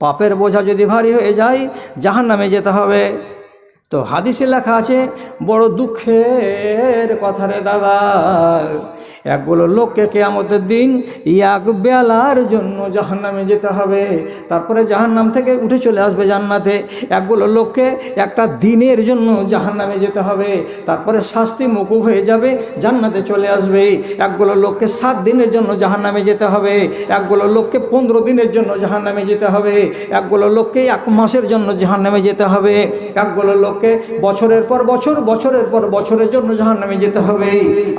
পাপের বোঝা যদি ভারী হয়ে যায় জাহান নামে যেতে হবে। তো হাদিসে লেখা আছে, বড় দুঃখের কথা রে দাদা। একগুলো লোককে কেয়ামতের দিন এক বেলার জন্য জাহান্নামে যেতে হবে। তারপরে জাহান্নাম থেকে উঠে চলে আসবে জান্নাতে। একগুলো লোককে একটা দিনের জন্য জাহান্নামে যেতে হবে। তারপরে শাস্তি মুকুব হয়ে যাবে, জান্নাতে চলে আসবে। একগুলো লোককে সাত দিনের জন্য জাহান্নামে যেতে হবে। একগুলো লোককে পনেরো দিনের জন্য জাহান্নামে যেতে হবে। একগুলো লোককে এক মাসের জন্য জাহান্নামে যেতে হবে। একগুলো লোককে বছরের পর বছর, বছরের পর বছরের জন্য জাহান্নামে যেতে হবে।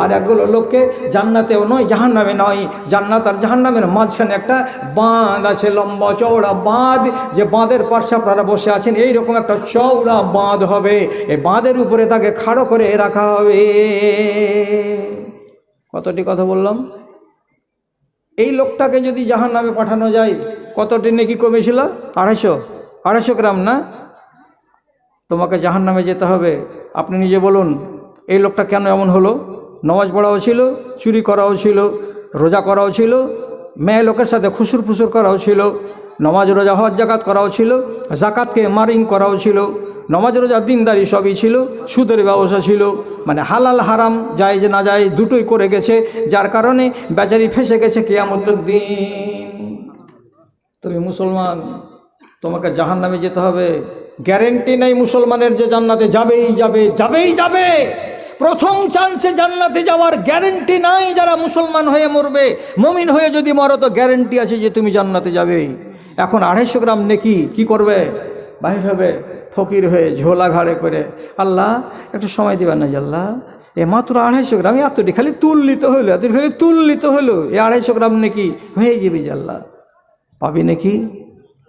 আর একগুলো লোককে জান্নাতেও নয়, জাহান্নামে নয়। জান্নাত আর জাহান্নামের মাঝখানে একটা বাঁধ আছে, লম্বা চওড়া বাঁধ। যে বাঁধের পার্শ্বে আপনারা বসে আছেন, এইরকম একটা চওড়া বাঁধ হবে। এই বাঁধের উপরে তাকে খাড়ো করে রাখা হবে। কতটি কথা বললাম? এই লোকটাকে যদি জাহান নামে পাঠানো যায়, কতটি নাকি কমেছিল? আড়াইশো। আড়াইশো গ্রাম না? তোমাকে জাহান নামে যেতে হবে। আপনি নিজে বলুন, এই লোকটা কেন এমন হলো? নামাজ পড়াও ছিল, চুরি করাও ছিল, রোজা করাও ছিল, মেয়ে লোকের সাথে খুসুর ফুসুর করাও ছিল, নমাজ রোজা হজ জাকাত করাও ছিল, জাকাতকে মারিং করাও ছিল, নমাজ রোজা দিনদারি সবই ছিল, সুদের ব্যবসা ছিল মানে হালাল হারাম যায় যে না যায় দুটোই করে গেছে, যার কারণে বেচারি ফেসে গেছে কেয়ামতের দিন। তুমি মুসলমান, তোমাকে জাহান নামে যেতে হবে। গ্যারেন্টি নেই মুসলমানের যে জান্নাতে যাবেই যাবে যাবেই যাবে। প্রথম চান্সে জান্নাতে যাওয়ার গ্যারেন্টি নাই যারা মুসলমান হয়ে মরবে। মমিন হয়ে যদি মরো তো গ্যারেন্টি আছে যে তুমি জান্নাতে যাবে এখন আড়াইশো গ্রাম নেকি কি করবে? বাহির হবে, ফকির হয়ে ঝোলা ঘাড়ে করে। আল্লাহ, একটু সময় দিবেন না আল্লাহ, এ মাত্র আড়াইশো গ্রাম এতটি খালি তুললিত হইল, এতটি খালি তুললিত হইল। এ আড়াইশো গ্রাম নাকি? হয়ে যাবে আল্লাহ। পাবি নাকি?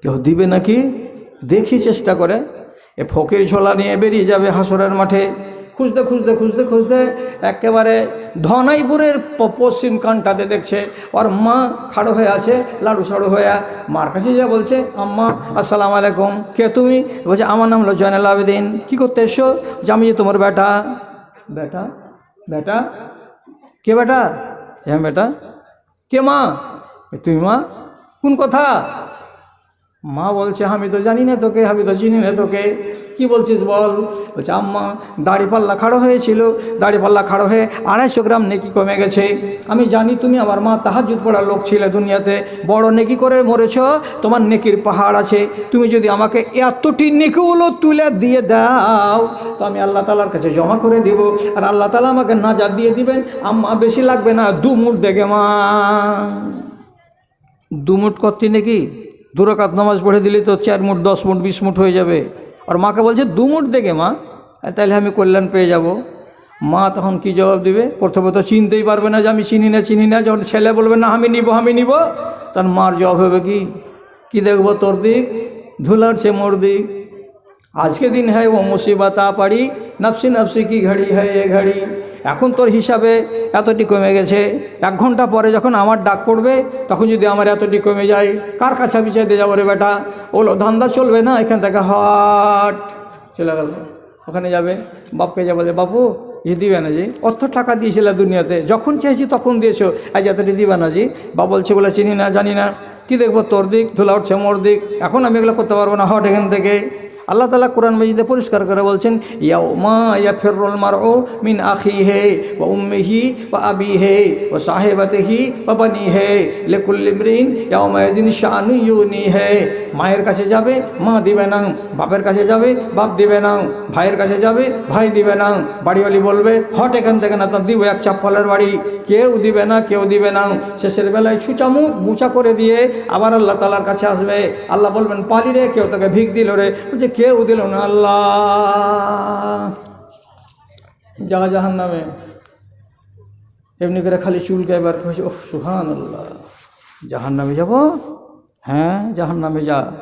কেউ দিবে নাকি? দেখি চেষ্টা করে। এ ফকির ঝোলা নিয়ে বেরিয়ে যাবে হাসরের মাঠে। খুঁজতে খুঁজতে খুঁজতে খুঁজতে একেবারে ধনাইপুরের পশ্চিম কানটাতে দেখছে, ওর মা খাড়ো হয়ে আছে, লাড়ু সাড়ু হয়ে মার কাছে যা বলছে, আম্মা, আসসালামু আলাইকুম, কে তুমি? বলছে, আমার নাম হলো জয়নাল আবেদিন, কী করতে এসো যে আমি যে তোমার বেটা। বেটা? বেটা? কে বেটা? হ্যাঁ বেটা। কে মা? তুই মা? কোন কথা? মা বলছে, আমি তো জানি না তোকে, আমি তো চিনি না তোকে। কি বলছিস বল? বলছে, আম্মা, দাড়ি পাল্লা খাড়ো হয়েছিল। দাড়ি পাল্লা খাড়ো হয়ে আড়াইশো গ্রাম নেকি কমে গেছে। আমি জানি তুমি আমার মা তাহাজুদ পড়ার লোক ছিলে দুনিয়াতে। বড় নেকি করে মরেছ, তোমার নেকির পাহাড় আছে। তুমি যদি আমাকে এতটি নেকিগুলো তুলে দিয়ে দাও, তো আমি আল্লাহ তালার কাছে জমা করে দিব। আর আল্লাহ তালা আমাকে নাজাদ দিয়ে দিবেন। আম্মা, বেশি লাগবে না, দু মুঠ দেখে মা। দু মুঠ করছি নাকি? দুরাকাত নামাজ পড়ে দিলে তো চার মুঠ, দশ মুঠ, বিশ মুঠ হয়ে যাবে। আর মাকে বলছে, দু মুঠ দেখে মা। তাহলে আমি কল্যাণ পেয়ে যাব। মা তখন কি জবাব দিবে? প্রথমে তো চিনতেই পারবে না যে আমি চিনি না চিনি না। যখন ছেলে বলবে, না, আমি নিব আমি নিব। তখন মার জবাব হবে কি? কি দেখব তোর দিক? ধুলার সে মোর দিক? আজকে দিন হ্যাঁ ও মুসিবা তা পাড়ি। নফসি নফসি, কি ঘড়ি হয় এ ঘড়ি? এখন তোর হিসাবে এতটি কমে গেছে। এক ঘণ্টা পরে যখন আমার ডাক পড়বে, তখন যদি আমার এতটি কমে যায়, কার কাছে আমি চাইতে যাব রে বেটা? ওগুলো ধান্দা চলবে না? এখান থেকে হট, চলে গেল। ওখানে যাবে, বাপকে যা বলে, বাপু ই দিবে না অর্থ টাকা দিয়েছিল দুনিয়াতে, যখন চেয়েছি তখন দিয়েছ, আজ এতটি দিবে না জি বা বলছে বলে চিনি না, জানি না। কি দেখব তোর দিক, ধুলা উঠছে মোর দিক। এখন আমি এগুলো করতে পারব না। হট এখান থেকে। আল্লাহ তালা কোরআন মজিদে পরিষ্কার করে বলছেন, ইয়াউমা ইয়া ফেরুল মার ও মিন আখি হে ও উম্মিহি বা আবি হে ও সাহেবাতেহি ও বানি হে লেকুল ইমরিন ইয়াউমা ইয়াজিন শানু ইউনি হে মায়ের কাছে যাবে, মা দিবে না। বাপের কাছে যাবে, বাপ দিবে না। ভাইয়ের কাছে যাবে, ভাই দিবে না। বাড়িওয়ালি বলবে, হট এখান থেকে না তো দিব এক চাপ্পলের বাড়ি। কেউ দিবে না, কেউ দিবে না। শেষের বেলায় ছুচামুখ বুচা করে দিয়ে আবার আল্লাহ তালার কাছে আসবে। আল্লাহ বলবেন, পালি রে, কেউ তোকে ভিক দিল রে। বলছে কেউ দিল না আল্লাহ। জাহান নামে। এমনি করে খালি এবার কয়েছে ওহ সুহান আল্লাহ জাহান নামে যাব? হ্যাঁ জাহান নামে যা।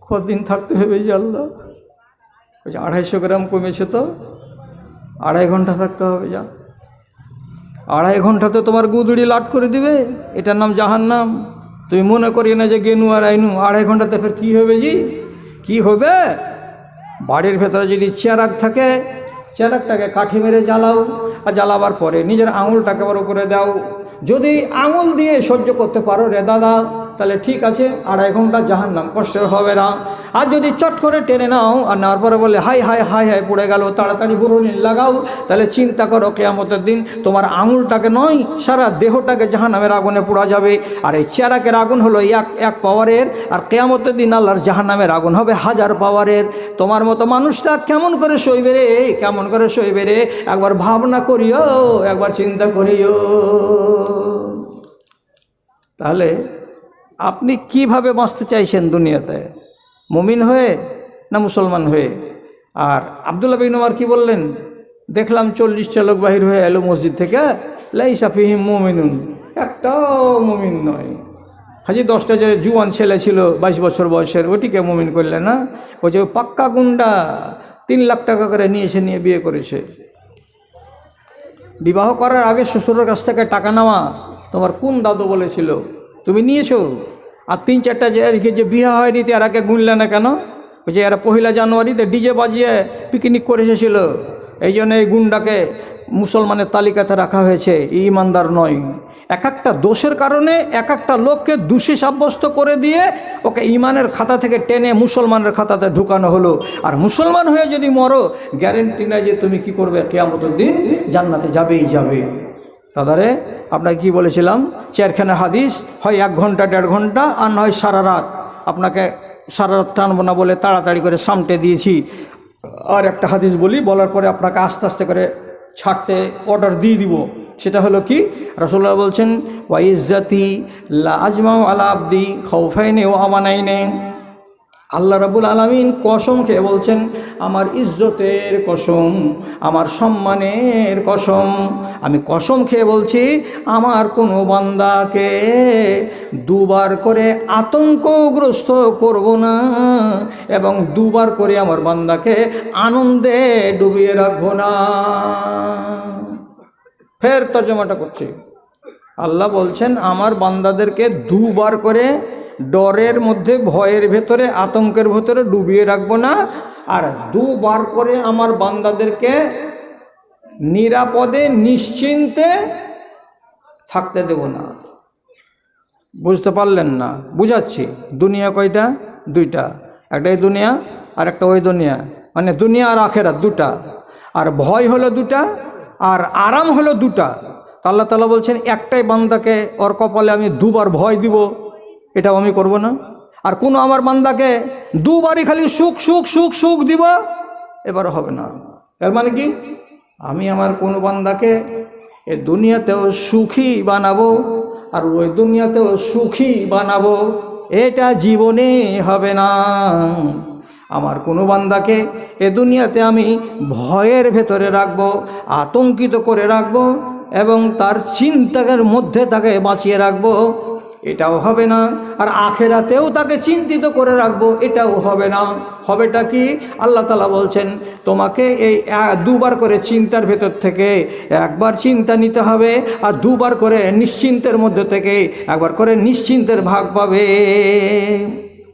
কদিন থাকতে হবে যে আল্লাহ? বলছে আড়াইশো গ্রাম কমেছে তো। আড়াই ঘণ্টা থাকতে হবে যা। আড়াই ঘন্টাতে তোমার গুদুড়ি লাট করে দিবে। এটার নাম জাহান্নাম। তুমি মনে করি না যে গেনু আর আইনু। আড়াই ঘন্টাতে ফের কী হবে জি? কি হবে? বাড়ির ভেতরে যদি চেরাক থাকে চেরাকটাকে কাঠি মেরে জ্বালাও আর জ্বালাবার পরে নিজের আঙুলটাকে আবার উপরে দাও। যদি আঙুল দিয়ে সহ্য করতে পারো রে দাদা তাহলে ঠিক আছে, আড়াই ঘণ্টা জাহান নাম কষ্টের হবে না। আর যদি চট করে টেনে নাও, আর নেওয়ার পরে বলে, হাই হাই হাই হাই, পড়ে গেল, তাড়াতাড়ি বুড়ুনি লাগাও, তাহলে চিন্তা করো, কেয়ামতের দিন তোমার আঙুলটাকে নয়, সারা দেহটাকে জাহান নামের আগুনে পোড়া যাবে। আর এই চেরাকের আগুন হলো এক এক পাওয়ারের, আর কেয়ামতের দিন আল্লাহর জাহান নামের আগুন হবে হাজার পাওয়ারের। তোমার মতো মানুষটা কেমন করে সইবে রে, কেমন করে সইবে রে, একবার ভাবনা করিও, একবার চিন্তা করিও। তাহলে আপনি কীভাবে বাঁচতে চাইছেন দুনিয়াতে? মুমিন হয়ে না মুসলমান হয়ে? আর আবদুল্লাহ বিন উমার কি বললেন? দেখলাম চল্লিশটা লোক বাহির হয়ে এলো মসজিদ থেকে, লাইসা ফিহিম মুমিনুন। একটাও মুমিন নয়। হাজি দশটা যে জুয়ান ছেলে ছিল, বাইশ বছর বয়সের, ওটিকে মুমিন করলে না? ও যে পাক্কা গুন্ডা, তিন লাখ টাকা করে নিয়ে এসে নিয়ে বিয়ে করেছে। বিবাহ করার আগে শ্বশুরের কাছ থেকে টাকা নেওয়া তোমার কোন দাদু বলেছিল? তুমি নিয়েছো? আর তিন চারটা যে এদিকে যে বিয়ে হয়নি এরাকে গুনলে না কেন? ওই যে এরা পহিলা জানুয়ারিতে ডিজে বাজিয়ে পিকনিক করে এসেছিল। এই জন্য এই গুন্ডাকে মুসলমানের তালিকাতে রাখা হয়েছে। ইমানদার নয়। এক একটা দোষের কারণে এক একটা লোককে দোষী সাব্যস্ত করে দিয়ে ওকে ইমানের খাতা থেকে টেনে মুসলমানের খাতাতে ঢুকানো হলো। আর মুসলমান হয়ে যদি মরো গ্যারেন্টি নাই যে তুমি কি করবে? কেয়ামতের দিন জান্নাতে যাবেই যাবে। দাদারে আপনাকে কি বলেছিলাম? চারখানা হাদিস, হয় এক ঘণ্টা, দেড় ঘণ্টা, আর নয় সারা রাত। আপনাকে সারা রাত টানবো না বলে তাড়াতাড়ি করে সামটে দিয়েছি। আর একটা হাদিস বলি, বলার পরে আপনাকে আস্তে আস্তে করে ছাড়তে অর্ডার দিয়ে দিব। সেটা হলো কি? রসোল্লাহ বলছেন ওয়া ইজ্জাতি লা আজমাউ আলা আব্দি খৌফাইনে ও আমানাইনে। আল্লাহ রাবুল আলমিন কসম খেয়ে বলছেন, আমার ইজ্জতের কসম, আমার সম্মানের কসম। আমি কসম খেয়ে বলছি, আমার কোনো বান্দাকে দুবার করে আতঙ্কগ্রস্ত করব না এবং দুবার করে আমার বান্দাকে আনন্দে ডুবিয়ে রাখব না। ফের তর্জমাটা করছি। আল্লাহ বলছেন, আমার বান্দাদেরকে দুবার করে ডরের মধ্যে, ভয়ের ভেতরে, আতঙ্কের ভেতরে ডুবিয়ে রাখব না। আর দুবার করে আমার বান্দাদেরকে নিরাপদে, নিশ্চিন্তে থাকতে দেব না। বুঝতে পারলেন না? বুঝাচ্ছি। দুনিয়া কয়টা? দুইটা। একটা এই দুনিয়া আর একটা ওই দুনিয়া। মানে দুনিয়া আর আখেরা দুটা। আর ভয় হলো দুটা, আর আরাম হলো দুটা। আল্লাহ তালা বলছেন, একটাই বান্দাকে ওর কপালে আমি দুবার ভয় দিব। এটাও আমি করব না। আর কোনো আমার বান্দাকে দুবারই খালি সুখ সুখ সুখ সুখ দিব, এবার হবে না। এর মানে কি? আমি আমার কোনো বান্দাকে এ দুনিয়াতেও সুখী বানাবো, আর ওই দুনিয়াতেও সুখী বানাবো, এটা জীবনে হবে না। আমার কোনো বান্দাকে এ দুনিয়াতে আমি ভয়ের ভেতরে রাখব, আতঙ্কিত করে রাখব, এবং তার চিন্তার মধ্যে তাকে বাঁচিয়ে রাখব এটাও হবে না। আর আখেরাতেও তাকে চিন্তিত করে রাখব, এটাও হবে না। হবেটা কি? আল্লাহ তালা বলছেন, তোমাকে এই দুবার করে চিন্তার ভেতর থেকে একবার চিন্তা নিতে হবে, আর দুবার করে নিশ্চিন্তের মধ্যে থেকে একবার করে নিশ্চিন্তের ভাগ পাবে।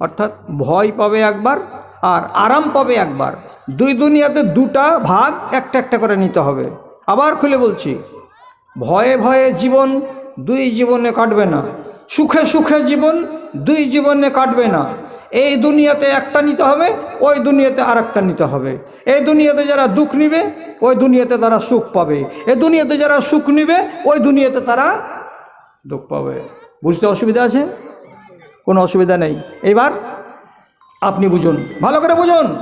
অর্থাৎ ভয় পাবে একবার, আর আরাম পাবে একবার। দুই দুনিয়াতে দুটা ভাগ একটা একটা করে নিতে হবে। আবার খুলে বলছি, ভয়ে ভয়ে জীবন দুই জীবনে কাটবে না। সুখে সুখে জীবন দুই জীবনে কাটবে না। এই দুনিয়াতে একটা নিতে হবে, ওই দুনিয়াতে আর একটা নিতে হবে। এই দুনিয়াতে যারা দুঃখ নিবে, ওই দুনিয়াতে তারা সুখ পাবে। এই দুনিয়াতে যারা সুখ নিবে, ওই দুনিয়াতে তারা দুঃখ পাবে। বুঝতে অসুবিধা আছে? কোনো অসুবিধা নেই। এইবার আপনি বুঝুন। ভালো করে বুঝুন।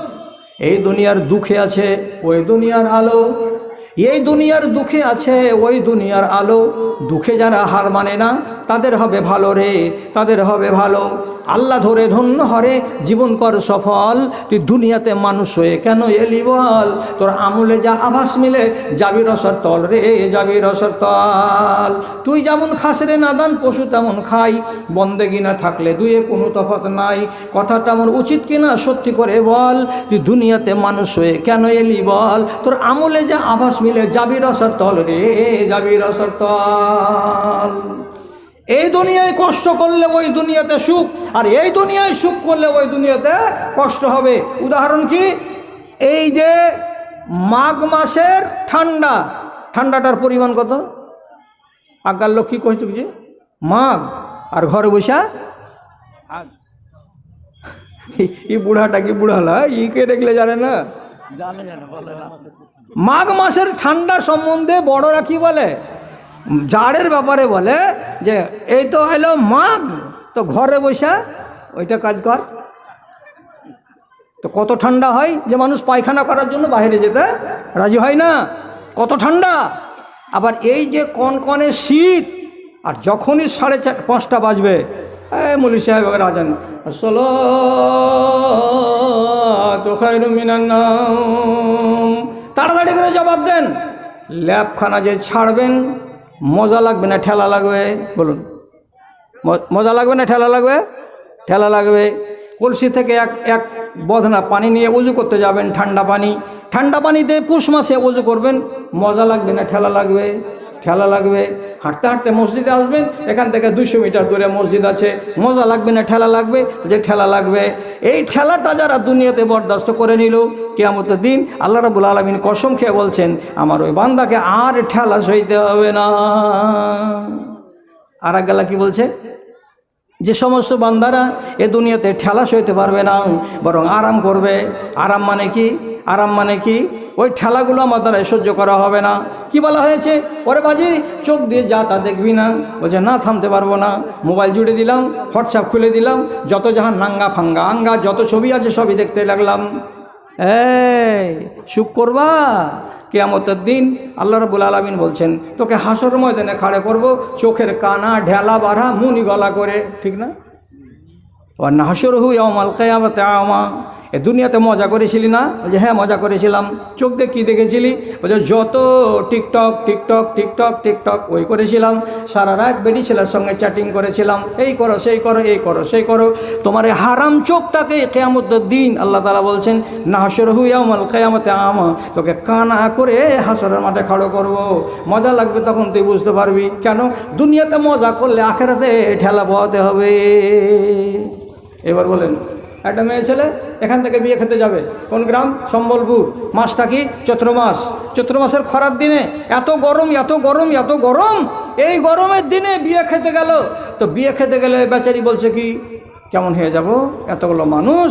এই দুনিয়ার দুঃখে আছে, ওই দুনিয়ার আলো। এই দুনিয়ার দুঃখে আছে, ওই দুনিয়ার আলো। দুঃখে যারা হার মানে না, তাদের হবে ভালো রে, তাদের হবে ভালো। আল্লাহ ধরে ধন্য হরে, জীবন কর সফল। তুই দুনিয়াতে মানুষ হয়ে কেন এলি বল? তোর আমলে যা আভাস মিলে, যাবি রসর তল রে, যাবি রসর তল। তুই যেমন খাস রে নাদান, পশু তেমন খাই। বন্দেগি না থাকলে দুয়ে কোনো তফাৎ নাই। কথাটা আমার উচিত কিনা, সত্যি করে বল। তুই দুনিয়াতে মানুষ হয়ে কেন এলি বল? তোর আমলে যা আভাস মিলে যাবি রসর তল রে যাবি রসর তল। এই দুনিয়ায় কষ্ট করলে ওই দুনিয়াতে সুখ আর এই দুনিয়ায় সুখ করলে ওই দুনিয়াতে কষ্ট হবে। উদাহরণ কি? এই যে মাঘ মাসের ঠান্ডা ঠান্ডাটার পরিমাণ কত? আগার লোক কী কইতো যে? মাঘ। আর ঘরে বসা? এই বুড়াটা কি বুড়ালা ইকে দেখলে জানে না? মাঘ মাসের ঠান্ডা সম্বন্ধে বড়রা কি বলে? জাড়ের ব্যাপারে বলে যে, এই তো এলো মাঘ, তো ঘরে বসে ওইটা কাজ কর। তো কত ঠান্ডা হয় যে মানুষ পায়খানা করার জন্য বাইরে যেতে রাজি হয় না। কত ঠান্ডা। আবার এই যে কনকনে শীত, আর যখনই সাড়ে চার, পাঁচটা বাজবে মলি সাহেব আসলো তো তাড়াতাড়ি করে জবাব দেন। ল্যাবখানা যে ছাড়বেন, মজা লাগবে না, ঠেলা লাগবে? বলুন। মজা লাগবে না, ঠেলা লাগবে? ঠেলা লাগবে। কলসি থেকে এক এক বদনা পানি নিয়ে উজু করতে যাবেন, ঠান্ডা পানি। ঠান্ডা পানিতে পুষ মাসে উজু করবেন, মজা লাগবে না, ঠেলা লাগবে? ঠেলা লাগবে। হাঁটতে হাঁটতে মসজিদে আসবেন, এখান থেকে দুইশো মিটার দূরে মসজিদ আছে। মজা লাগবে না, ঠেলা লাগবে? যে ঠেলা লাগবে। এই ঠেলাটা যারা দুনিয়াতে বরদাস্ত করে নিল, কেয়ামতের দিন আল্লাহ রাবুল আলমিন কসম খেয়ে বলছেন, আমার ওই বান্দাকে আর ঠেলা সইতে হবে না। আর গেলা কি বলছে? যে সমস্ত বান্দারা এ দুনিয়াতে ঠেলা সইতে পারবে না, বরং আরাম করবে। আরাম মানে কি? আরাম মানে কি? ওই ঠেলাগুলো আমার দ্বারা সহ্য করা হবে না। কি বলা হয়েছে? পরে বাজি, চোখ দিয়ে যা তা দেখবি না। বলছে, না, থামতে পারব না। মোবাইল জুড়ে দিলাম, হোয়াটসঅ্যাপ খুলে দিলাম, যত যাহা নাঙ্গা ফাঙ্গা আঙ্গা, যত ছবি আছে সবই দেখতে লাগলাম। এই, চুপ করবা? কেয়ামতের দিন আল্লাহ রবুল আলমিন বলছেন, তোকে হাসর ময়দানে খাড়ে করব, চোখের কানা, ঢেলা বাড়া, মুনি গলা করে। ঠিক না? ও নাহসর হু আমাল কেয়ামতে আমা এ দুনিয়াতে মজা করেছিলি না? বলছে হ্যাঁ মজা করেছিলাম। চোখ দিয়ে কী দেখেছিলি? বলছে যত টিকটক টিকটক টিকটক টিকটক। ওই করেছিলাম। সারা রাত বেডি ছেলের সঙ্গে চ্যাটিং করেছিলাম। এই করো, সেই করো, এই করো, সেই করো। তোমার এই হারাম চোখটাকে কেয়ামতের দিন আল্লাহ তালা বলছেন নাহসর হু আমাল কেয়ামতে আমা তোকে কানা করে হাসরের মাঠে খাড়ো করব। মজা লাগবে তখন তুই বুঝতে পারবি। কেন? দুনিয়াতে মজা করলে আখেরাতে ঠেলা পোহাতে হবে। এবার বলেন একটা মেয়ে ছেলে এখান থেকে বিয়ে খেতে যাবে। কোন গ্রাম? সম্বলপুর। মাসটা কি? চৈত্র মাস। চৈত্র মাসের খরার দিনে এত গরম এত গরম এত গরম, এই গরমের দিনে বিয়ে খেতে গেল। তো বিয়ে খেতে গেলে বেচারি বলছে কি, কেমন হয়ে যাব? এতগুলো মানুষ।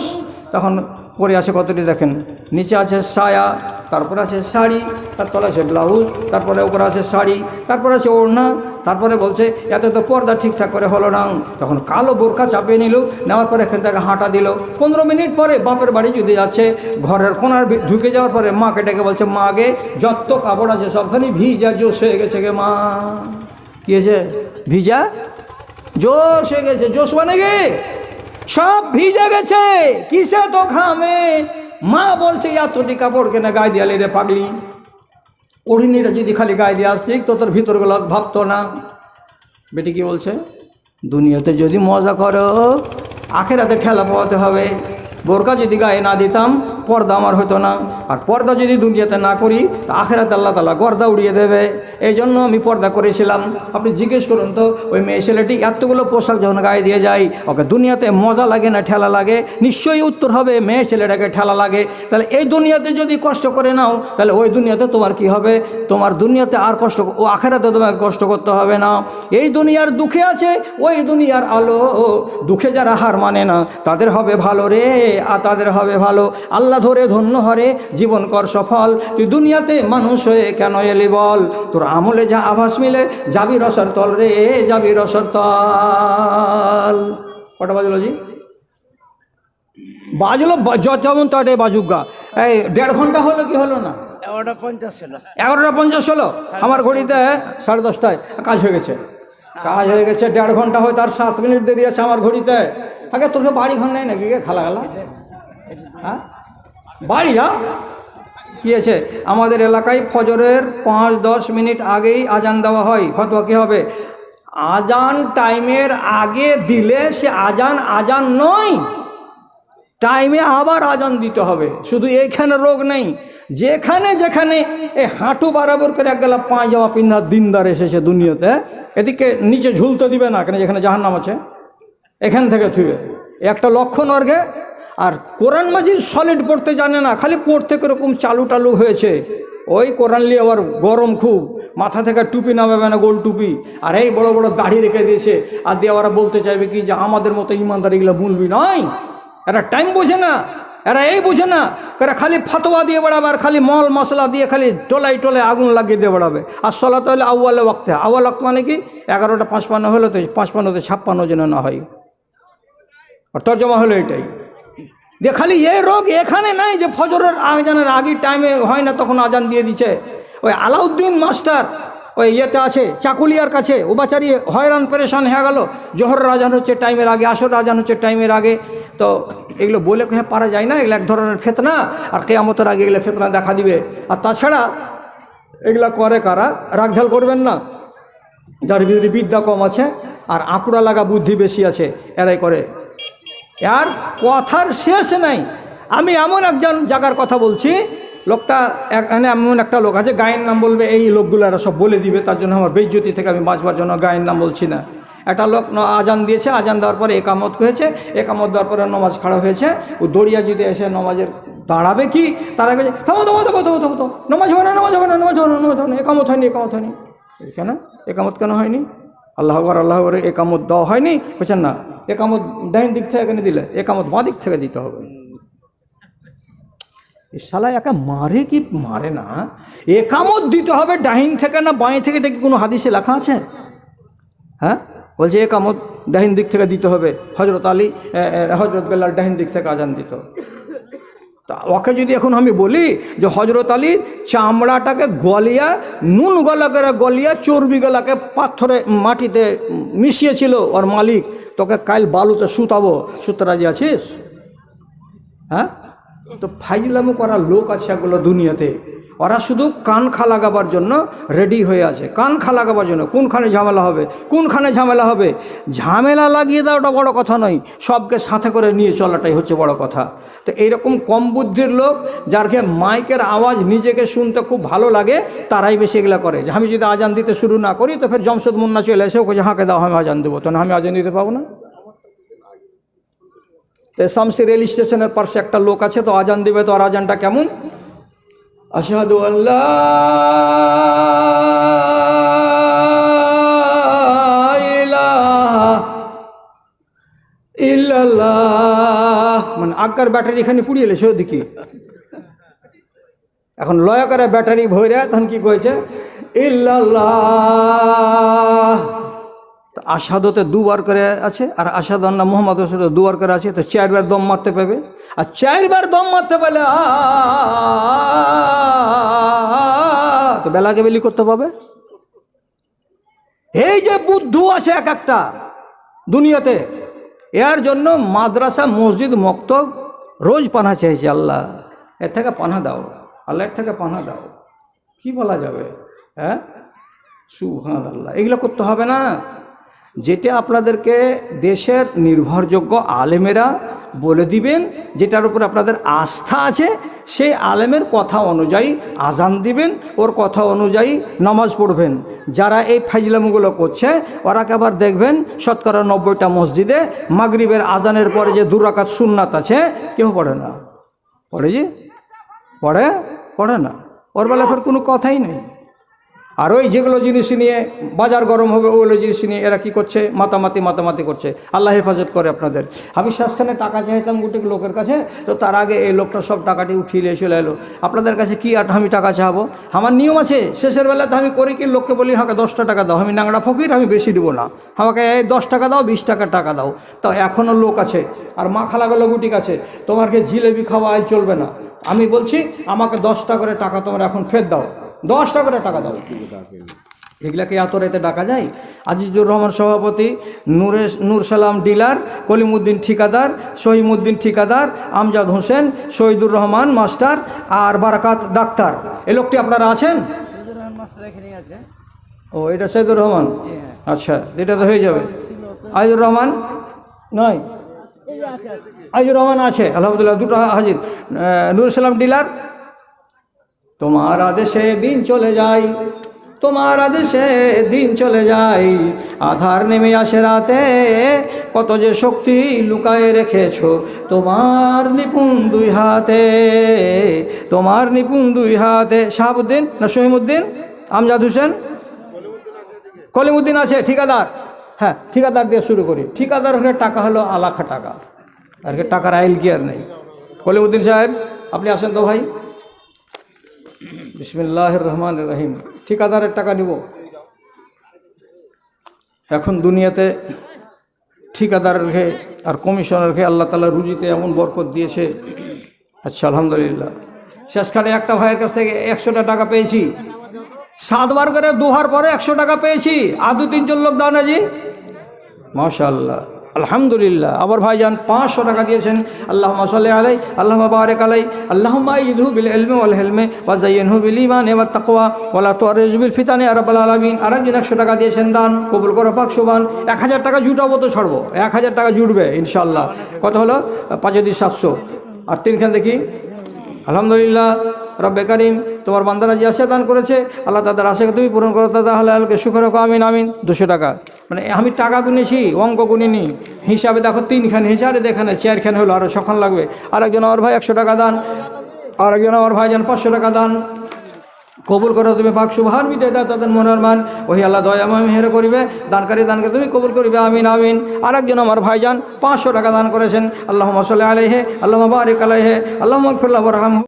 তখন পরে আছে কতটি দেখেন? নিচে আছে সায়া তারপরে আছে শাড়ি তারপরে আছে ব্লাউজ, তারপরে উপরে আছে শাড়ি, তারপরে আছে ওড়না, তারপরে বলছে, এত তো পর্দা ঠিকঠাক করে হলো না। তখন কালো বোরকা চাপিয়ে নিল, নেওয়ার পরে এখান থেকে হাঁটা দিল। পনেরো মিনিট পরে বাপের বাড়ি যদি যাচ্ছে, ঘরের কোনার ঢুকে যাওয়ার পরে মাকে ডেকে বলছে, মা আগে যত কাপড় আছে সবখানি ভিজা, জোশ হয়ে গেছে গে মা। কি হয়েছে? ভিজা? জোশ হয়ে গেছে। জোশ মানে গে সব ভিজে গেছে। কিসে তো খামে মা বলছে এতটি কাপড় কেনা গায়ে দিয়ালি রে পাগলি। ওড়িনিটা যদি খালি গায়ে দিয়ে আসতিক তো তোর ভিতরগুলো ভাবতো না। বেটি কি বলছে? দুনিয়াতে যদি মজা করো, আখেরাতে ঠেলা পাওয়াতে হবে। বোরকা যদি গায়ে না দিতাম পর্দা আমার হতো না। আর পর্দা যদি দুনিয়াতে না করি, তা আখেরাতে আল্লাহ তালা গর্দা উড়িয়ে দেবে। এই জন্য আমি পর্দা করেছিলাম। আপনি জিজ্ঞেস করুন তো, ওই মেয়ে ছেলেটি এতগুলো পোশাক যখন গায়ে দিয়ে যায়, ওকে দুনিয়াতে মজা লাগে না, ঠেলা লাগে? নিশ্চয়ই উত্তর হবে, মেয়ে ছেলেটাকে ঠেলা লাগে। তাহলে এই দুনিয়াতে যদি কষ্ট করে নাও, তাহলে ওই দুনিয়াতে তোমার কি হবে? তোমার দুনিয়াতে আর কষ্ট ও আখেরাতে তোমাকে কষ্ট করতে হবে না। এই দুনিয়ার দুঃখে আছে, ওই দুনিয়ার আলো। দুঃখে যারা হার মানে না, তাদের হবে ভালো রে। আর তাদের হবে ভালো। আল্লাহ ধরে ধন্য হরে জীবন কর সফল। তুই দুনিয়াতে মানুষ হয়ে কেন এলি বল? তোর আমলে যা আভাস মিলে যাবি রসর তল রে যাবি রসর তল। কটা বাজলো জি? বাজলো যেমন তাটে বাজুগা এই দেড় ঘণ্টা হলো কি হলো না? এগারোটা পঞ্চাশ ছিল এগারোটা পঞ্চাশ হলো? আমার ঘড়িতে সাড়ে দশটায় কাজ হয়ে গেছে। কাজ হয়ে গেছে দেড় ঘণ্টা হয় তার সাত মিনিট দেরি আছে আমার ঘড়িতে। আগে তোর বাড়ি ঘর নেই নাকি খালা খালা? হ্যাঁ? বাড়ি যা কি আছে? আমাদের এলাকায় ফজরের পাঁচ দশ মিনিট আগেই আজান দেওয়া হয়। ফতোয়া কী হবে? আজান টাইমের আগে দিলে সে আজান আজান নয়, টাইমে আবার আজান দিতে হবে। শুধু এইখানে রোগ নেই, যেখানে যেখানে এই হাঁটু বরাবর করে এক গেলা পাঁচ জামা পিন্ধা দিনদার এসেছে দুনিয়াতে, এদিকে নিচে ঝুলতে দিবে না, কেন যেখানে জাহান্নাম আছে, এখান থেকে থুবে একটা লক্ষণ অর্ঘে আর কোরআন মাজির সলিড পড়তে জানে না, খালি পড়তে কীরকম চালু টালু হয়েছে। ওই কোরআন নিয়ে আবার গরম খুব, মাথা থেকে টুপি নামাবে না গোল টুপি, আর এই বড় বড় দাড়ি রেখে দিয়েছে। আর দিয়ে ওরা বলতে চাইবে কি যে আমাদের মতো ইমানদারিগুলো ভুলবি? নয় এরা টাইম বোঝে না। এরা এই বোঝে না এরা খালি ফাতোয়া দিয়ে বেড়াবে আর খালি মল মশলা দিয়ে খালি টোলাই টোলাই আগুন লাগিয়ে দিয়ে বেড়াবে। আর সলাতে হলে আউ্বালে ওয়াক্তে। আউ্বাল ওয়াক্ত মানে কি? এগারোটা পাঁচপান্ন হলে তো, পাঁচপান্নতে ছাপ্পান্ন যেন না হয়। আর তর্জমা হলো এটাই। যে খালি এ রোগ এখানে নাই যে ফজরের আজানের আগের টাইমে হয় না, তখন আজান দিয়ে দিচ্ছে ওই আলাউদ্দিন মাস্টার ওই ইয়েতে আছে, চাকুলিয়ার কাছে, ও বাচারি হয়রান, পরেশান হয়ে গেল। জোহরের আজান হচ্ছে টাইমের আগে আসর আজান হচ্ছে টাইমের আগে। তো এগুলো বলে হ্যাঁ পারা যায় না? এগুলো এক ধরনের ফেতনা। আর কেয়ামতের আগে এগুলো ফেতনা দেখা দিবে। আর তাছাড়া এগুলো করে কারা? রাগঝাল করবেন না। যার ভিতরে বিদ্যা কম আছে, আর আঁকুড়া লাগা বুদ্ধি বেশি আছে, এরাই করে। আর কথার শেষ নাই। আমি এমন একজন জায়গার কথা বলছি, লোকটা মানে এমন একটা লোক আছে, গায়ের নাম বলবে, এই লোকগুলো এরা সব বলে দিবে, তার জন্য আমার বেজ্জতি থেকে আমি বাঁচবার জন্য গায়ের নাম বলছি না। একটা লোক আজান দিয়েছে, আজান দেওয়ার পরে একামত হয়েছে, একামত দেওয়ার পরে নমাজ খাড়া হয়েছে, ও দড়িয়া যদি এসে নমাজের দাঁড়াবে কি? তার আগে থামো থামো থামো থামো থামো নমাজ হবে না, নমাজ হবে না, নমাজ হবে না, নমাজ হবে না, একামত হয়নি একামত হয়নি। না, একামত কেন হয়নি? আল্লাহ আকবর আল্লাহ আকবর, একামত দেওয়া হয়নি। বুঝছেন না, একামত ডাইন দিক থেকে কেন দিলে? একামত বাঁ দিক থেকে দিতে হবে। শালা একা মারে কি? মারে না। একামত দিতে হবে ডাহিন থেকে না বাঁয়ে থেকে, এটা কি কোনো হাদিসে লেখা আছে? হ্যাঁ? বলছে একামত ডাহিন দিক থেকে দিতে হবে। হজরত আলী হজরত বেল্লার ডাহিন দিক থেকে আজান দিত। তা ওকে যদি এখন আমি বলি যে হজরত আলীর চামড়াটাকে গলিয়া, নুন গলা করে গলিয়া, চর্বি গলাকে পাথরে মাটিতে মিশিয়েছিল ওর মালিক, তোকে কাল বালুতে সুতাবো সুতরাজি আছিস? হ্যাঁ? তো ফাইজলামো করা লোক আছে এগুলো দুনিয়াতে। ওরা শুধু কান খা লাগাবার জন্য রেডি হয়ে আছে। কান খা লাগাবার জন্য কোনখানে ঝামেলা হবে? কোনখানে ঝামেলা হবে? ঝামেলা লাগিয়ে দেওয়াটা বড় কথা নয়। সবকে সাথে করে নিয়ে চলাটাই হচ্ছে বড় কথা। তো এইরকম কম বুদ্ধির লোক যারকে মাইকের আওয়াজ নিজেকে শুনতে খুব ভালো লাগে, তারাই বেশি এগুলো করে। যে আমি যদি আজান দিতে শুরু না করি, তো ফের জমশদ মুন্না চলে এসে ওকে হাঁকে দাও, আমি আজান দেবো। তো না আমি আজান দিতে পাবো না? তো শামসি রেল স্টেশনের পাশে একটা লোক আছে, তো আজান দিবে, তো আর আজানটা কেমন? আশহাদু আল্লাহ ইল্লাল্লাহ। মানে আগার ব্যাটারি এখানে পুড়িয়ে এলেছে ওদিকে এখন লয়াকারে ব্যাটারি ভরে তখন কি কয়েছে ইল্লাল্লাহ। আসাদতে দুবার করে আছে, আর আসাদ আন্না মোহাম্মদ রসুল দুবার করে আছে, তো চারবার দম মারতে পাবে আর চারবার দম মারতে পারলে তো বেলাকে বেলি করতে পাবে এই যে বুদ্ধু আছে এক একটা দুনিয়াতে, এর জন্য মাদ্রাসা, মসজিদ, মক্তব রোজ পানা চাইছে আল্লাহ। এর থেকে পানা দাও, আল্লাহ এর থেকে পানা দাও। কি বলা যাবে হ্যাঁ? সুহান আল্লাহ এগুলো করতে হবে না। যেটা আপনাদেরকে দেশের নির্ভরযোগ্য আলেমেরা বলে দিবেন, যেটার উপর আপনাদের আস্থা আছে, সেই আলেমের কথা অনুযায়ী আজান দিবেন, ওর কথা অনুযায়ী নামাজ পড়বেন। যারা এই ফাইজলামগুলো করছে ওরাকে আবার দেখবেন, শতকরা নব্বইটা মসজিদে মাগরিবের আজানের পরে যে দুরাকাত সুন্নাত আছে, কেউ পড়ে না। পড়ে যে? পড়ে? পড়ে না। ওর বেলা ফের কোনো কথাই নেই। আর ওই যেগুলো জিনিস নিয়ে বাজার গরম হবে, ওগুলো জিনিস নিয়ে এরা কি করছে? মাতামাতি মাতামাতি করছে। আল্লাহ হেফাজত করে আপনাদের। আমি শেষখানে টাকা চাইতাম গোটে লোকের কাছে, তো তার আগে এই লোকটা সব টাকাটি উঠিয়ে নিয়ে চলে এলো। আপনাদের কাছে কি আর আমি টাকা চাহাবো আমার নিয়ম আছে, শেষের বেলাতে আমি করি কি, লোককে বলি, আমাকে দশটা টাকা দাও, আমি নাংড়া ফকির, আমি বেশি দেবো না। আমাকে এই দশ টাকা দাও, বিশ টাকা টাকা দাও। তো এখনও লোক আছে, আর মা খালাগুলো গুটিক আছে তোমাকে জিলেবি খাওয়া চলবে না? আমি বলছি, আমাকে দশটা করে টাকা তোমরা এখন ফের দাও। দশটা করে টাকা দাও। এগুলাকে এত রাতে ডাকা যায়? আজিজুর রহমান সভাপতি নূরে নূর সালাম ডিলার কলিমুদ্দিন ঠিকাদার শহীমুদ্দিন ঠিকাদার আমজাদ হোসেন শহীদুর রহমান মাস্টার আর বারাকাত ডাক্তার। এ লোকটি আপনারা আছেন? ও এটা সৈদুর রহমান? আচ্ছা এটা তো হয়ে যাবে। আইজুর রহমান? নয়? আইজুর রহমান আছে আলহামদুলিল্লাহ দুটো হাজির। নুর সালাম ডিলার তোমার আদেশে দিন চলে যায়, তোমার আদেশে দিন চলে যায়। আধার নেমে আসে রাতে, কত যে শক্তি লুকায়ে রেখেছো তোমার নিপুণ দুই হাতে। তোমার নিপুণ দুই হাতে, শাহাবুদ্দিন না সহিমুদ্দিন আমজাদ হোসেন? কলিমুদ্দিন আছে, ঠিকাদার। হ্যাঁ ঠিকাদার দিয়ে শুরু করি। ঠিকাদার হলে টাকা হলো আলাখা টাকা। আর কি টাকার আইল কি আর নেই। কলিমুদ্দিন সাহেব, আপনি আসেন তো ভাই। বিসমিল্লাহ রহমান রহিম ঠিকাদারের টাকা নিব। এখন দুনিয়াতে ঠিকাদারের ঘে আর কমিশনের ঘে আল্লাহ তালা রুজিতে এমন বরকত দিয়েছে। আচ্ছা আলহামদুলিল্লাহ। শেষকালে একটা ভাইয়ের কাছ থেকে একশোটা টাকা পেয়েছি। সাতবার করে দুহার পরে একশো টাকা পেয়েছি। আর দু তিনজন লোক দাও না জি। মাশাল্লাহ আলহামদুলিল্লাহ। আবার ভাইজান পাঁচশো টাকা দিয়েছেন। আল্লাহ মশাল আলাই আল্লাহ বারেক আলাই আল্লাহ ইদহু বিল এলমে ওয়াল হেলমে ওয়াজাইনহু বিল ইমান এবার তাকওয়া ওয়ালা তোয়ারেজবিল ফিতানে আরবাল আলমিন। আরেকজন একশো টাকা দিয়েছেন দান। কবুল করো পাক সুবান এক হাজার টাকা জুটাবো তো ছাড়বো। এক হাজার টাকা জুটবে ইনশাল্লাহ কত হলো? পাঁচ হাজার সাতশো। আর তিনখান দেখি। আলহামদুলিল্লাহ। রব্বে করিম, তোমার বান্দারা যে আশা দান করেছে, আল্লাহ তাদের আশাকে তুমি পূরণ করো তাদের হালালকে সুখের হোক আমিন আমিন, দুশো টাকা। মানে আমি টাকা গুনেছি, অঙ্ক গুনিনি। হিসাবে দেখো তিনখান, হিসাবে দেখানে চারখান হলো আরও সখন লাগবে। আরেকজন আমার ভাই একশো টাকা দান, আরেকজন আমার ভাই যান পাঁচশো টাকা দান। কবুল করো তুমি পাক সুভার মিটাই দাও তাদের মনের মান। ওই আল্লাহ দয়াময় মেহের করিবে। দানকারী দানকে তুমি কবুল করিবে, আমিন আমিন। আরেকজন আমার ভাইজান পাঁচশো টাকা দান করেছেন। আল্লাহ মশাল্লাহ আলাইহে আল্লাহ বারিক আলাইহে আল্লাহ মকফুল্লাহ রহম